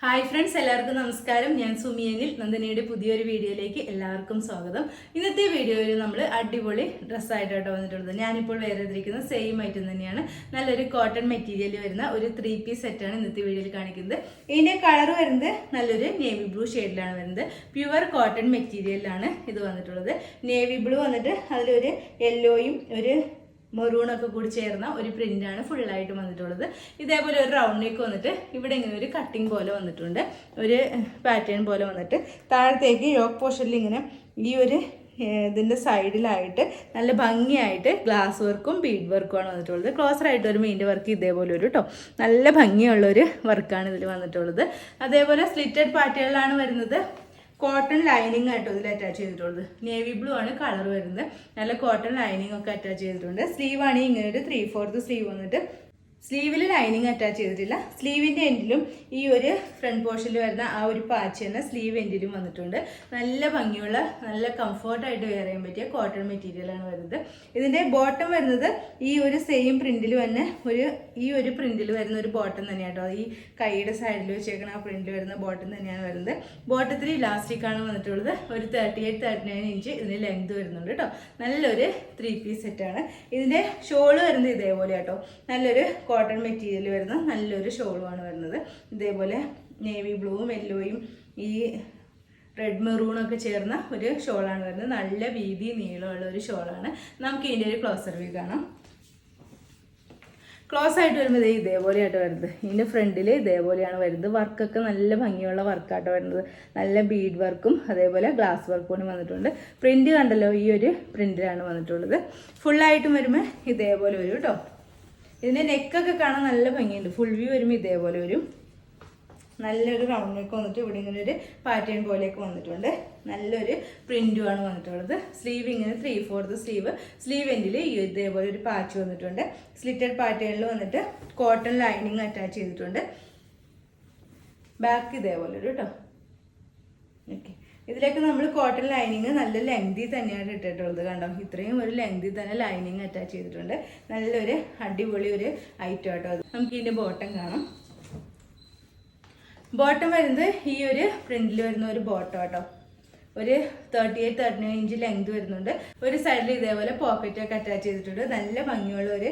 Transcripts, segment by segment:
Hi friends എല്ലാവർക്കും നമസ്കാരം. ഞാൻ സുമിയനിൽ നന്ദിനിയുടെ പുതിയൊരു വീഡിയോയിലേക്ക് എല്ലാവർക്കും സ്വാഗതം. ഇന്നത്തെ വീഡിയോയിൽ നമ്മൾ അടിപൊളി ഡ്രസ്സായിട്ടാണ് വന്നിട്ടുള്ളത്. ഞാനിപ്പോൾ വേറെ ചെയ്തിരിക്കുന്ന സെയിം ഐറ്റം തന്നെയാണ്. നല്ലൊരു കോട്ടൺ മെറ്റീരിയൽ വരുന്ന ഒരു ത്രീ പീസ് സെറ്റാണ് ഇന്നത്തെ വീഡിയോയിൽ കാണിക്കുന്നത്. ഇതിന്റെ കളർ വരുന്നത് നല്ലൊരു നേവി ബ്ലൂ ഷെയ്ഡിലാണ് വരുന്നത്. പ്യുവർ കോട്ടൺ മെറ്റീരിയലാണ് ഇത് വന്നിട്ടുള്ളത്. നേവി ബ്ലൂ വന്നിട്ട് അതിലൊരു യെല്ലോയും ഒരു മെറൂണൊക്കെ കൂടി ചേർന്ന ഒരു പ്രിന്റാണ് ഫുള്ളായിട്ട് വന്നിട്ടുള്ളത്. ഇതേപോലെ ഒരു റൗണ്ട് നെക്ക് വന്നിട്ട് ഇവിടെ ഇങ്ങനെ ഒരു കട്ടിങ് പോലെ വന്നിട്ടുണ്ട്. ഒരു പാറ്റേൺ പോലെ വന്നിട്ട് താഴത്തേക്ക് യോക്ക് പോർഷനിൽ ഇങ്ങനെ ഈ ഒരു ഇതിന്റെ സൈഡിലായിട്ട് നല്ല ഭംഗിയായിട്ട് ഗ്ലാസ് വർക്കും ബീഡ് വർക്കുമാണ് വന്നിട്ടുള്ളത്. ക്ലോസർ ആയിട്ട് ഒരു മെയിന്റെ വർക്ക് ഇതേപോലെ ഒരു കേട്ടോ നല്ല ഭംഗിയുള്ളൊരു വർക്കാണ് ഇതിൽ വന്നിട്ടുള്ളത്. അതേപോലെ സ്ലിറ്റഡ് പാറ്റേണിലാണ് വരുന്നത്. കോട്ടൺ ലൈനിങ് ആയിട്ടോ ഇതിൽ അറ്റാച്ച് ചെയ്തിട്ടുള്ളത്. നേവി ബ്ലൂ ആണ് കളർ വരുന്നത്. നല്ല കോട്ടൺ ലൈനിങ് ഒക്കെ അറ്റാച്ച് ചെയ്തിട്ടുണ്ട്. സ്ലീവ് ആണ് ഇങ്ങനെ ഒരു ത്രീ ഫോർത്ത് സ്ലീവ് വന്നിട്ട് സ്ലീവിൽ ലൈനിങ് അറ്റാച്ച് ചെയ്തിട്ടില്ല. സ്ലീവിന്റെ എൻഡിലും ഈ ഒരു ഫ്രണ്ട് പോർഷനിൽ വരുന്ന ആ ഒരു പാച്ച് തന്നെ സ്ലീവ് എൻഡിലും വന്നിട്ടുണ്ട്. നല്ല ഭംഗിയുള്ള നല്ല കംഫർട്ടായിട്ട് വെയർ ചെയ്യാൻ പറ്റിയ കോട്ടൺ മെറ്റീരിയലാണ് വരുന്നത്. ഇതിന്റെ ബോട്ടം വരുന്നത് ഈ ഒരു സെയിം പ്രിന്റിൽ തന്നെ ഒരു ഈ ഒരു പ്രിന്റിൽ വരുന്ന ഒരു ബോട്ടം തന്നെയാണ് കേട്ടോ ഈ കൈയുടെ സൈഡിൽ വെച്ചേക്കുന്ന ആ പ്രിന്റിൽ വരുന്ന ബോട്ടം തന്നെയാണ് വരുന്നത്. ബോട്ടത്തിൽ ഇലാസ്റ്റിക് ആണ് വന്നിട്ടുള്ളത്. ഒരു thirty eight thirty nine inch ഇതിന് ലെങ്ത് വരുന്നുണ്ട് കേട്ടോ നല്ലൊരു ത്രീ പീസ് സെറ്റാണ് ഇതിന്റെ ഷോൾ വരുന്നത് ഇതേപോലെ കേട്ടോ നല്ലൊരു കോട്ടൺ മെറ്റീരിയൽ വരുന്ന നല്ലൊരു ഷോളുമാണ് വരുന്നത്. ഇതേപോലെ നേവി ബ്ലൂവും യെല്ലോയും ഈ റെഡ് മെറൂണൊക്കെ ചേർന്ന ഒരു ഷോളാണ് വരുന്നത്. നല്ല വീതി നീളമുള്ള ഒരു ഷോളാണ് നമുക്ക് ഇതിന്റെ ഒരു ക്ലോസർ വ്യൂ കാണാം. ക്ലോസ് ആയിട്ട് വരുമ്പോൾ ഇതേ ഇതേപോലെയായിട്ട് വരുന്നത്. ഇതിന്റെ ഫ്രണ്ടിൽ ഇതേപോലെയാണ് വരുന്നത്. വർക്കൊക്കെ നല്ല ഭംഗിയുള്ള വർക്കായിട്ട് വരുന്നത്. നല്ല ബീഡ് വർക്കും അതേപോലെ ഗ്ലാസ് വർക്കും വന്നിട്ടുണ്ട്. പ്രിന്റ് കണ്ടല്ലോ ഈ ഒരു പ്രിന്റിലാണ് വന്നിട്ടുള്ളത്. ഫുള്ളായിട്ടും വരുമ്പോൾ ഇതേപോലെ വരും കേട്ടോ ഇതിന്റെ നെക്കൊക്കെ കാണാൻ നല്ല ഭംഗിയുണ്ട്. ഫുൾ വ്യൂ വരുമ്പോൾ ഇതേപോലെ വരും നല്ലൊരു റൗണ്ട് നെക്ക് വന്നിട്ട് ഇവിടെ ഇങ്ങനെ ഒരു പാറ്റേൺ പോലെയൊക്കെ വന്നിട്ടുണ്ട്. നല്ലൊരു പ്രിന്റുമാണ് വന്നിട്ടുള്ളത്. സ്ലീവ് ഇങ്ങനെ ത്രീ ഫോർത്ത് സ്ലീവ് സ്ലീവ് എൻഡിൽ ഇതേപോലെ ഒരു പാച്ച് വന്നിട്ടുണ്ട്. സ്ലിറ്റഡ് പാറ്റേണിൽ വന്നിട്ട് കോട്ടൺ ലൈനിങ് അറ്റാച്ച് ചെയ്തിട്ടുണ്ട്. ബാക്ക് ഇതേപോലെ ഒരു കേട്ടോ ഓക്കെ ഇതിലേക്ക് നമ്മൾ കോട്ടൺ ലൈനിങ് നല്ല ലെങ്തി തന്നെയാണ് ഇട്ടിട്ടുള്ളത് കണ്ടോ? ഇത്രയും ഒരു ലെങ്തി തന്നെ ലൈനിങ് അറ്റാച്ച് ചെയ്തിട്ടുണ്ട്. നല്ലൊരു അടിപൊളി ഒരു ഐറ്റം ആട്ടോ നമുക്ക് ഇതിന്റെ ബോട്ടം കാണാം. ബോട്ടം വരുന്നത് ഈ ഒരു പ്രിന്റിൽ വരുന്ന ഒരു ബോട്ടം കേട്ടോ ഒരു thirty eight thirty nine inch length വരുന്നുണ്ട്. ഒരു സൈഡിൽ ഇതേപോലെ പോക്കറ്റ് ഒക്കെ അറ്റാച്ച് ചെയ്തിട്ടുണ്ട്. നല്ല ഭംഗിയുള്ള ഒരു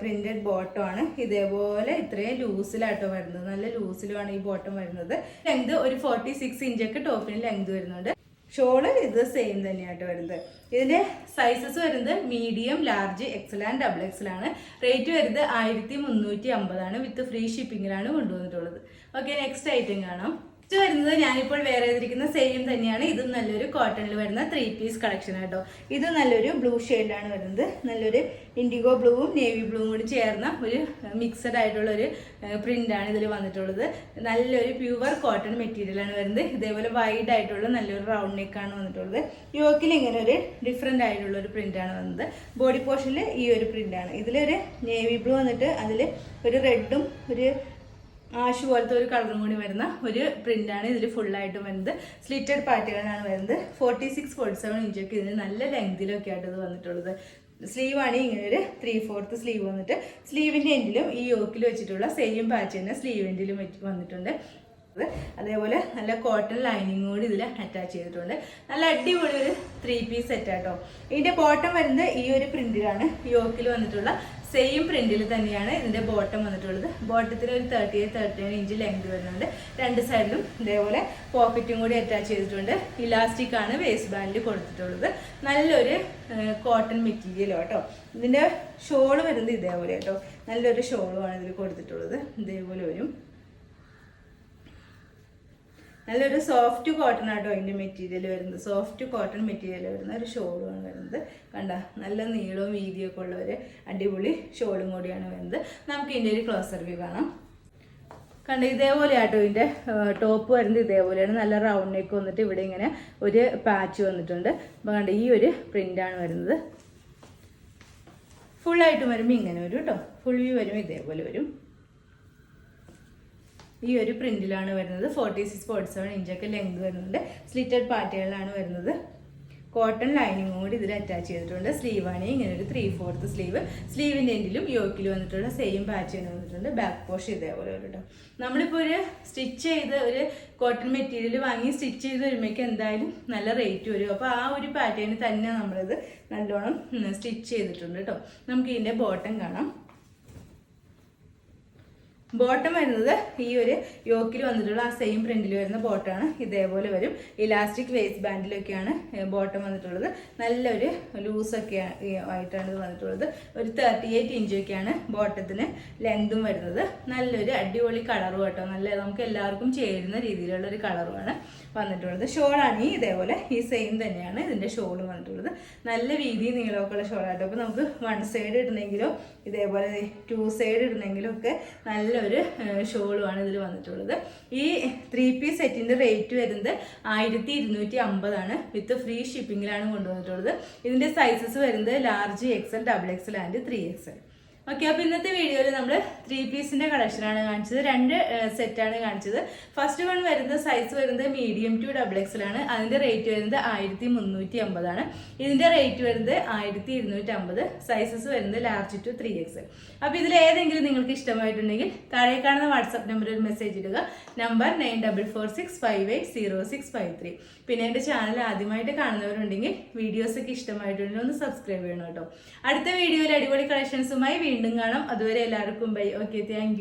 പ്രിന്റഡ് ബോട്ടം ആണ്. ഇതേപോലെ ഇത്രയും ലൂസിലാട്ടോ വരുന്നത്. നല്ല ലൂസിലുമാണ് ഈ ബോട്ടം വരുന്നത്. ലെങ്ത് ഒരു ഫോർട്ടി സിക്സ് ഇഞ്ചൊക്കെ ടോപ്പിന് ലെങ്ത് വരുന്നുണ്ട്. ഷോൾ ഇത് സെയിം തന്നെയായിട്ട് വരുന്നത്. ഇതിന്റെ സൈസസ് വരുന്നത് medium large XL and double XL ആണ്. റേറ്റ് വരുന്നത് ആയിരത്തി മുന്നൂറ്റി അമ്പതാണ്. വിത്ത് ഫ്രീ ഷിപ്പിങ്ങിലാണ് കൊണ്ടുവന്നിട്ടുള്ളത്. ഓക്കെ നെക്സ്റ്റ് ഐറ്റം കാണാം. നെക്സ്റ്റ് വരുന്നത് ഞാനിപ്പോൾ വേറെ ചെയ്തിരിക്കുന്ന സെയിം തന്നെയാണ്. ഇതും നല്ലൊരു കോട്ടണിൽ വരുന്ന ത്രീ പീസ് കളക്ഷൻ ആട്ടോ. ഇത് നല്ലൊരു ബ്ലൂ ഷെയ്ഡിലാണ് വരുന്നത്. നല്ലൊരു ഇൻഡിഗോ ബ്ലൂവും നേവി ബ്ലൂവും കൂടി ചേർന്ന ഒരു മിക്സഡ് ആയിട്ടുള്ള ഒരു പ്രിന്റ് ആണ് ഇതിൽ വന്നിട്ടുള്ളത്. നല്ലൊരു പ്യുവർ കോട്ടൺ മെറ്റീരിയൽ ആണ് വരുന്നത്. ഇതേപോലെ വൈഡ് ആയിട്ടുള്ള നല്ലൊരു റൗണ്ട് നെക്ക് ആണ് വന്നിട്ടുള്ളത്. യോക്കിൽ ഇങ്ങനെ ഒരു ഡിഫറെന്റ് ആയിട്ടുള്ള ഒരു പ്രിന്റ് ആണ് വന്നത്. ബോഡി പോർഷനിൽ ഈ ഒരു പ്രിന്റ് ആണ്. ഇതിലൊരു നേവി ബ്ലൂ വന്നിട്ട് അതിൽ ഒരു റെഡും ഒരു ആഷ് പോലത്തെ ഒരു കളറും കൂടി വരുന്ന ഒരു പ്രിന്റാണ് ഇതിൽ ഫുള്ളായിട്ടും വരുന്നത്. സ്ലിറ്റഡ് പാറ്റേണാണ് വരുന്നത്. ഫോർട്ടി സിക്സ് ഫോർട്ടി സെവൻ ഇഞ്ചൊക്കെ ഇതിന് നല്ല ലെങ്തിലൊക്കെ ആയിട്ട് ഇത് വന്നിട്ടുള്ളത്. സ്ലീവാണ് ഇങ്ങനെ ഒരു ത്രീ ഫോർത്ത് സ്ലീവ് വന്നിട്ട് സ്ലീവിന്റെ എൻഡിലും ഈ യോക്കിൽ വെച്ചിട്ടുള്ള സെയിം പാച്ച് തന്നെ സ്ലീവ് എൻഡിലും വന്നിട്ടുണ്ട്. അതേപോലെ നല്ല കോട്ടൺ ലൈനിങ് കൂടി ഇതിൽ അറ്റാച്ച് ചെയ്തിട്ടുണ്ട്. നല്ല അടിപൊളി ഒരു ത്രീ പീസ് സെറ്റ് ആട്ടോ. ഇതിന്റെ ബോട്ടം വരുന്നത് ഈ ഒരു പ്രിന്റിലാണ് യോക്കിൽ വന്നിട്ടുള്ള സെയിം പ്രിന്റിൽ തന്നെയാണ് ഇതിന്റെ ബോട്ടം വന്നിട്ടുള്ളത്. ബോട്ടത്തിന് ഒരു thirty thirty nine inch length വരുന്നുണ്ട്. രണ്ട് സൈഡിലും ഇതേപോലെ പോക്കറ്റും കൂടി അറ്റാച്ച് ചെയ്തിട്ടുണ്ട്. ഇലാസ്റ്റിക് ആണ് വേസ്റ്റ് ബാൻഡിൽ കൊടുത്തിട്ടുള്ളത്. നല്ലൊരു കോട്ടൺ മെറ്റീരിയൽ കേട്ടോ ഇതിന്റെ ഷോൾ വരുന്നത് ഇതേപോലെ കേട്ടോ നല്ലൊരു ഷോളുമാണ് ഇതിൽ കൊടുത്തിട്ടുള്ളത്. ഇതേപോലെ വരും. നല്ലൊരു സോഫ്റ്റ് കോട്ടൺ ആട്ടോ അതിന്റെ മെറ്റീരിയൽ വരുന്നത്. സോഫ്റ്റ് കോട്ടൺ മെറ്റീരിയൽ വരുന്ന ഒരു ഷോളുമാണ് വരുന്നത്. കണ്ട നല്ല നീളവും വീതിയൊക്കെ ഉള്ള ഒരു അടിപൊളി ഷോളും കൂടിയാണ് വരുന്നത്. നമുക്ക് ഇതിന്റെ ഒരു ക്ലോസർ വ്യൂ കാണാം. കണ്ട ഇതേപോലെ ആട്ടോ ഇതിന്റെ ടോപ്പ് വരുന്നത് ഇതേപോലെയാണ്. നല്ല റൗണ്ട് നെക്ക് വന്നിട്ട് ഇവിടെ ഇങ്ങനെ ഒരു പാച്ച് വന്നിട്ടുണ്ട്. അപ്പോൾ കണ്ട ഈ ഒരു പ്രിന്റാണ് വരുന്നത്. ഫുള്ളായിട്ട് വരുമ്പോൾ ഇങ്ങനെ വരും കേട്ടോ. ഫുൾ വ്യൂ വരുമ്പോൾ ഇതേപോലെ വരും. ഈ ഒരു പ്രിന്റിലാണ് വരുന്നത്. ഫോർട്ടി സിക്സ് ഫോർട്ടി സെവൻ ഇഞ്ചൊക്കെ ലെങ്ത് വരുന്നുണ്ട്. സ്ലിറ്റഡ് പാറ്റേണിലാണ് വരുന്നത്. കോട്ടൺ ലൈനിങ് കൂടി ഇതിൽ അറ്റാച്ച് ചെയ്തിട്ടുണ്ട്. സ്ലീവാണ് ഇങ്ങനെ ഒരു ത്രീ ഫോർത്ത് സ്ലീവ് സ്ലീവിന്റെ എൻഡിലും യോക്കിൽ വന്നിട്ടുള്ള സെയിം പാറ്റേൺ വന്നിട്ടുണ്ട്. ബാക്ക് പോഷ് ഇതേപോലെ കേട്ടോ നമ്മളിപ്പോൾ ഒരു സ്റ്റിച്ച് ചെയ്ത് ഒരു കോട്ടൺ മെറ്റീരിയൽ വാങ്ങി സ്റ്റിച്ച് ചെയ്ത് വരുമ്പോഴേക്കും എന്തായാലും നല്ല റേറ്റ് വരും. അപ്പോൾ ആ ഒരു പാറ്റേണിൽ തന്നെ നമ്മളിത് നല്ലോണം സ്റ്റിച്ച് ചെയ്തിട്ടുണ്ട് കേട്ടോ നമുക്ക് ഇതിന്റെ ബോട്ടം കാണാം. ബോട്ടം വരുന്നത് ഈ ഒരു യോക്കിൽ വന്നിട്ടുള്ള ആ സെയിം പ്രിന്റിൽ വരുന്ന ബോട്ടമാണ് ഇതേപോലെ വരും. ഇലാസ്റ്റിക് വേസ്റ്റ് ബാൻഡിലൊക്കെയാണ് ബോട്ടം വന്നിട്ടുള്ളത്. നല്ലൊരു ലൂസൊക്കെ ആയിട്ടാണ് ഇത് വന്നിട്ടുള്ളത്. ഒരു തേർട്ടി എയ്റ്റ് ഇഞ്ചൊക്കെയാണ് ബോട്ടത്തിന് ലെങ്തും വരുന്നത്. നല്ലൊരു അടിപൊളി കളറും കേട്ടോ. നല്ല നമുക്ക് എല്ലാവർക്കും ചേരുന്ന രീതിയിലുള്ള ഒരു കളറുമാണ് വന്നിട്ടുള്ളത്. ഷോളാണ് ഈ ഇതേപോലെ. ഈ സെയിം തന്നെയാണ് ഇതിന്റെ ഷോൾ വന്നിട്ടുള്ളത്. നല്ല വീതി നീളമൊക്കെ ഉള്ള ഷോളാട്ടോ അപ്പോൾ നമുക്ക് വൺ സൈഡ് ഇടണമെങ്കിലോ ഇതേപോലെ ടു സൈഡ് ഇടണമെങ്കിലോ ഒക്കെ നല്ലൊരു ഷോളുമാണ് ഇതിൽ വന്നിട്ടുള്ളത്. ഈ ത്രീ പീസ് സെറ്റിന്റെ റേറ്റ് വരുന്നത് ആയിരത്തി ഇരുന്നൂറ്റി അമ്പതാണ് വിത്ത് ഫ്രീ ഷിപ്പിങ്ങിലാണ് കൊണ്ടുവന്നിട്ടുള്ളത്. ഇതിന്റെ സൈസസ് വരുന്നത് large XL double XL and three XL okay അപ്പോൾ ഇന്നത്തെ വീഡിയോയിൽ നമ്മൾ ത്രീ പീസിന്റെ കളക്ഷനാണ് കാണിച്ചത്. രണ്ട് സെറ്റാണ് കാണിച്ചത്. ഫസ്റ്റ് വൺ വരുന്നത് സൈസ് വരുന്നത് മീഡിയം ടു ഡബിൾ എക്സൽ ആണ്. അതിന്റെ റേറ്റ് വരുന്നത് ആയിരത്തി മുന്നൂറ്റി അമ്പതാണ് ഇതിന്റെ റേറ്റ് വരുന്നത് ആയിരത്തി ഇരുന്നൂറ്റി അമ്പത് സൈസസ് വരുന്നത് ലാർജ് ടു ത്രീ എക്സൽ അപ്പോൾ ഇതിൽ ഏതെങ്കിലും നിങ്ങൾക്ക് ഇഷ്ടമായിട്ടുണ്ടെങ്കിൽ താഴെ കാണുന്ന വാട്സാപ്പ് നമ്പറിൽ ഒരു മെസ്സേജ് ഇടുക. Number nine double four six five eight zero six five three പിന്നെ എന്റെ ചാനൽ ആദ്യമായിട്ട് കാണുന്നവരുണ്ടെങ്കിൽ വീഡിയോസ് ഒക്കെ ഇഷ്ടമായിട്ടുണ്ടെങ്കിൽ ഒന്ന് സബ്സ്ക്രൈബ് ചെയ്യണം കേട്ടോ. അടുത്ത വീഡിയോയിൽ അടിപൊളി കളക്ഷൻസുമായി വീണ്ടും കാണാം. അതുവരെ എല്ലാവർക്കും ബൈ ഓക്കെ താങ്ക്